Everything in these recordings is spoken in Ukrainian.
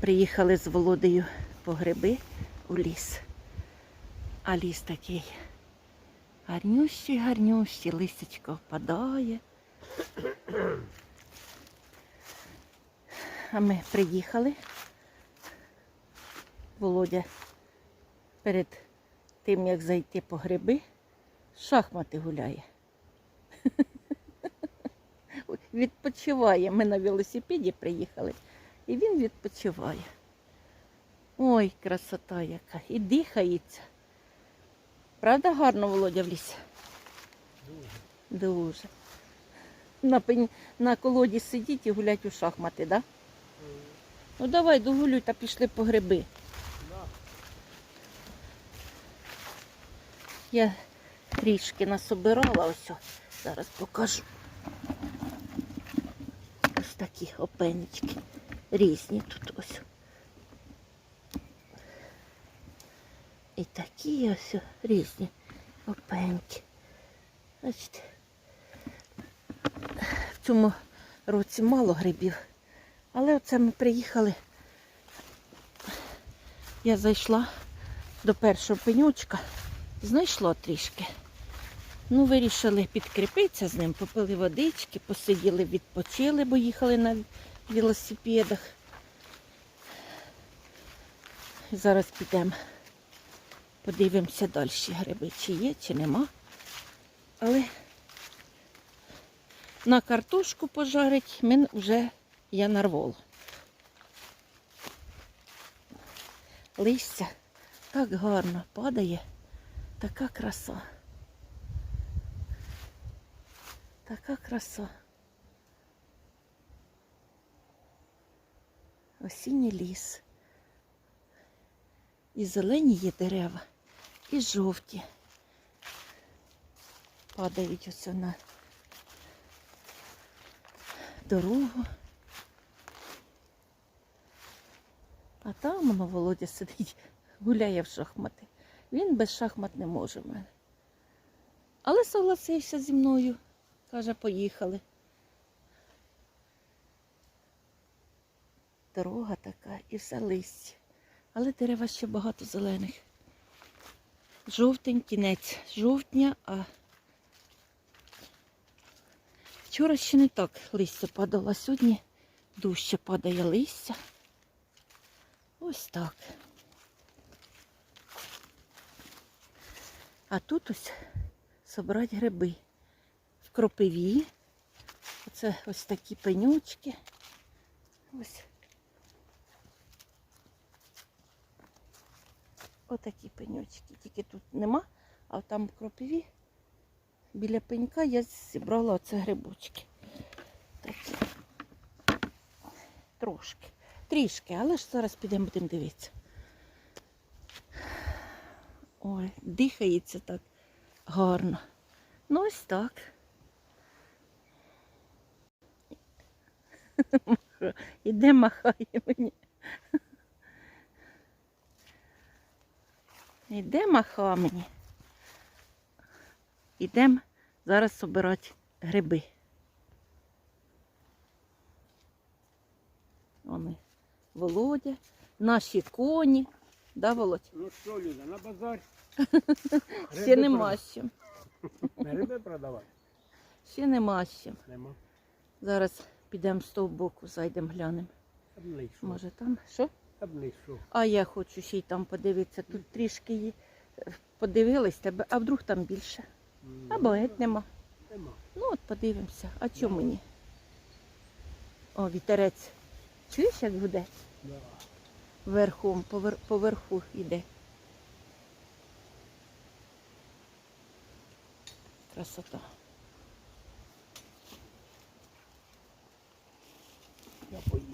Приїхали з Володею по гриби у ліс. А ліс такий гарнющий, гарнющий, листячко впадає. А ми приїхали. Володя перед тим, як зайти по гриби, шахмати гуляє. Відпочиває. Ми на велосипеді приїхали, і він відпочиває. Ой, красота яка. І дихається. Правда гарно, Володя, в лісі? Дуже. Дуже. На, пень... на колоді сидіть і гулять у шахмати, так? Да? Ну давай, догулюй та пішли по гриби. Я трішки насобирала ось. Зараз покажу. Ось такі опенечки. Різні тут ось. І такі ось різні опеньки. Бачите. В цьому році мало грибів. Але оце ми приїхали. Я зайшла до першого пенючка, знайшла трішки. Ну, вирішили підкріпитися з ним, попили водички, посиділи, відпочили, бо їхали на велосипедах. Зараз підемо, подивимося далі гриби, чи є, чи нема. Але на картошку пожарить ми вже я нарвала. Листя так гарно падає, така краса. Така краса. Осінній ліс. І зелені є дерева, і жовті. Падають оце на дорогу. А там воно Володя сидить, гуляє в шахмати. Він без шахмат не може в мене. Але согласився зі мною. Каже, поїхали. Дорога така і все листя. Але дерева ще багато зелених. Жовтень, кінець жовтня, а вчора ще не так листя падало, сьогодні дужче падає листя. Ось так. А тут ось собрати гриби в кропиві. Оце ось такі пенючки. Ось. Отакі пенючки. Тільки тут нема, а там в кропиві біля пенька я зібрала оце грибочки. Такі. Трошки. Трішки, але ж зараз підемо будемо дивитися. Ой, дихається так гарно. Ну ось так. Іде махає мені. Іде маха мені. Ідемо зараз собирати гриби. Вони. Володя, наші коні. Да, Володь? Ну що, Люда, на базар? Ще нема з чим. Гриби продавати? Ще нема з чим. Нема. Зараз підемо з того боку, зайдемо, глянемо. Може там що? А я хочу ще й там подивитися. Тут трішки є. подивились тебе, а вдруг там більше. Або геть нема. Ну от подивимося. А чому мені? О, вітерець. Чуєш, як гуде? Верхом, повер... поверху йде. Красота. Я поїхав.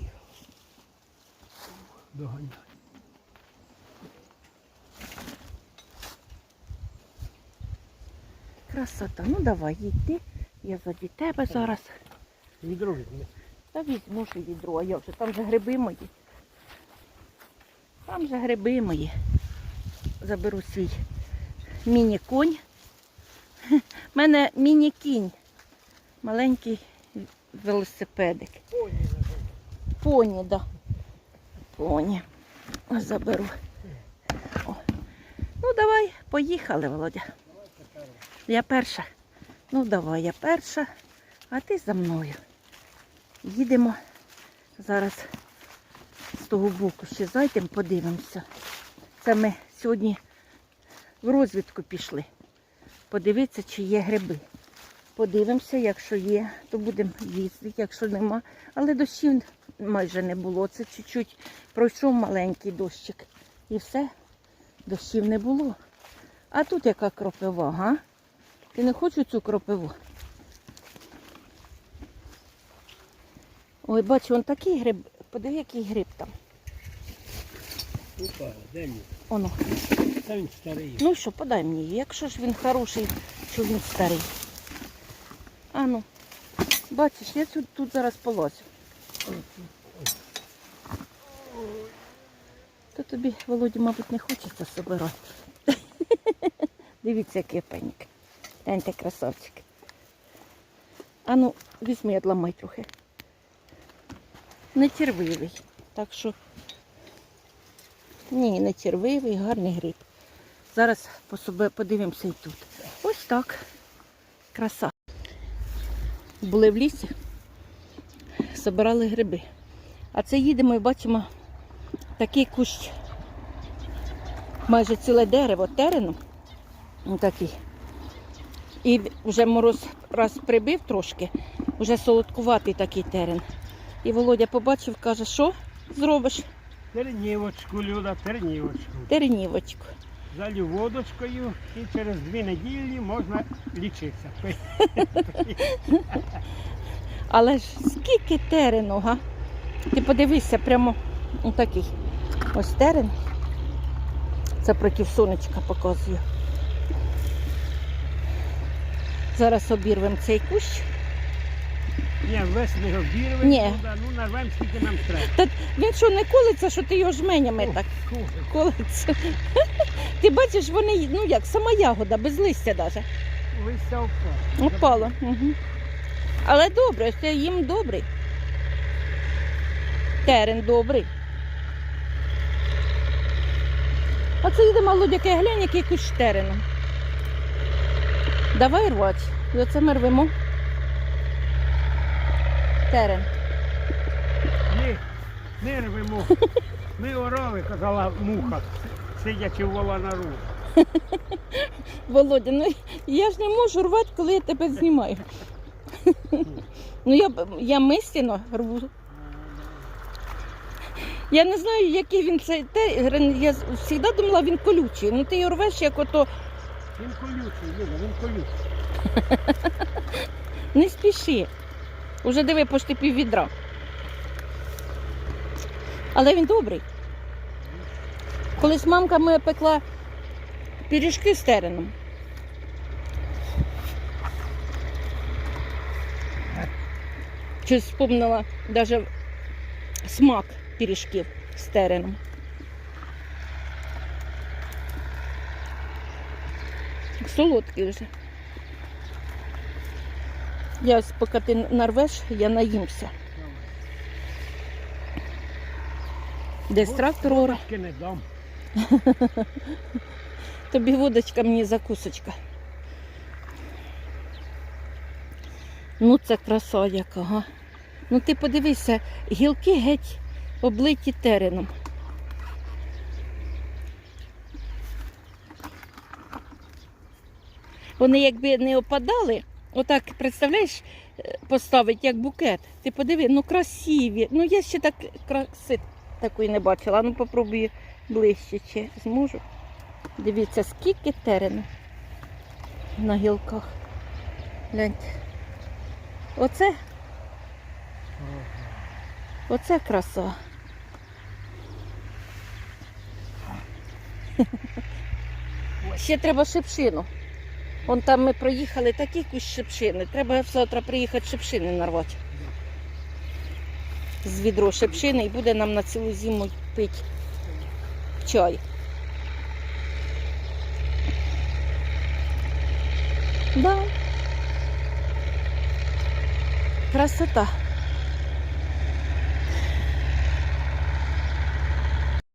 Доганяй. Красота. Ну давай, йди. Я заді тебе зараз. Відро візьми. Та візьму і відро, а як же, там же гриби мої. Там же гриби мої. Заберу свій міні-конь. У мене міні-кінь. Маленький велосипедик. Поні. Поні, да. Поні. Ось заберу. О. Ну, давай, поїхали, Володя. Я перша. Ну, давай, я перша, а ти за мною. Їдемо зараз з того боку ще зайдемо, подивимося. Це ми сьогодні в розвідку пішли. Подивитися, чи є гриби. Подивимося, якщо є, то будемо їздити, якщо нема. Але дощів майже не було. Це чуть-чуть пройшов маленький дощик. І все, дощів не було. А тут яка кропива, га? Ти не хочеш цю кропиву? Ой, бачу, он такий гриб. Подиви, який гриб там. Опа, де він? Оно. Та він старий. Ну що, подай мені, якщо ж він хороший, що він старий. А ну, бачиш, я тут, тут зараз полазю. То тобі, Володі, мабуть, не хочеться собирати. Дивіться, який пеньк. Гляньте, красавчик. А ну, візьми, відламай трохи. Не червивий. Так що. Ні, не червивий, гарний гриб. Зараз по собі подивимося і тут. Ось так. Краса. Були в лісі, збирали гриби. А це їдемо і бачимо такий кущ, майже ціле дерево терену. Такий. І вже мороз раз прибив трошки, вже солодкуватий такий терен. І Володя побачив, каже, що зробиш? Тернівочку, Люда, тернівочку. Тернівочку. Залю водочкою і через дві неділі можна лічитися. Але ж скільки терену, га? Ти подивися, прямо такий. Ось терен. Це проти сонечка показую. Зараз обірвемо цей кущ. Ні, весь не обірве, Ні. Ну нарвемо, скільки нам треба. Та він що не колиться, що ти його жменями так Фу, колиться. Ти бачиш, вони, ну як, сама ягода, без листя навіть. Листя впало. Опало. Угу. Але добре, це їм добрий. Терен добрий. А це їде молодяке, глянь, який кущ терену. Давай рвати. І оце ми рвемо. Терен. Ні, не рвемо. Ми орали, казала муха, сидячи в воланару. Володя, ну я ж не можу рвати, коли я тебе знімаю. Ну я, я мислено рву. Я не знаю, який він цей терен. Я завжди думала, він колючий. Ну ти його рвеш, як ото Він колючий, Люда, він колючий. не спіши. Уже диви пошти пів відра. Але він добрий. Колись мамка моя пекла пиріжки з тереном. Щось вспомнила навіть смак пиріжків з тереном. Солодкий вже. Я ось поки ти нарвеш, я наїмся. Десь трактор ора. Тобі водочка, мені закусочка. Ну, це краса яка, га. Ну ти подивися, гілки геть облиті тереном. Вони якби не опадали, отак, представляєш, е, поставить як букет. Ти подиви, ну красиві. Ну я ще так краси такої не бачила. Ну попробую ближче чи зможу. Дивіться, скільки терену на гілках. Гляньте. Оце, оце краса. Ще треба шипшину. Вон там ми проїхали такий кущ шипшини. Треба завтра приїхати шипшини нарвати. З відро шипшини і буде нам на цілу зиму пити чай. Да. Красота.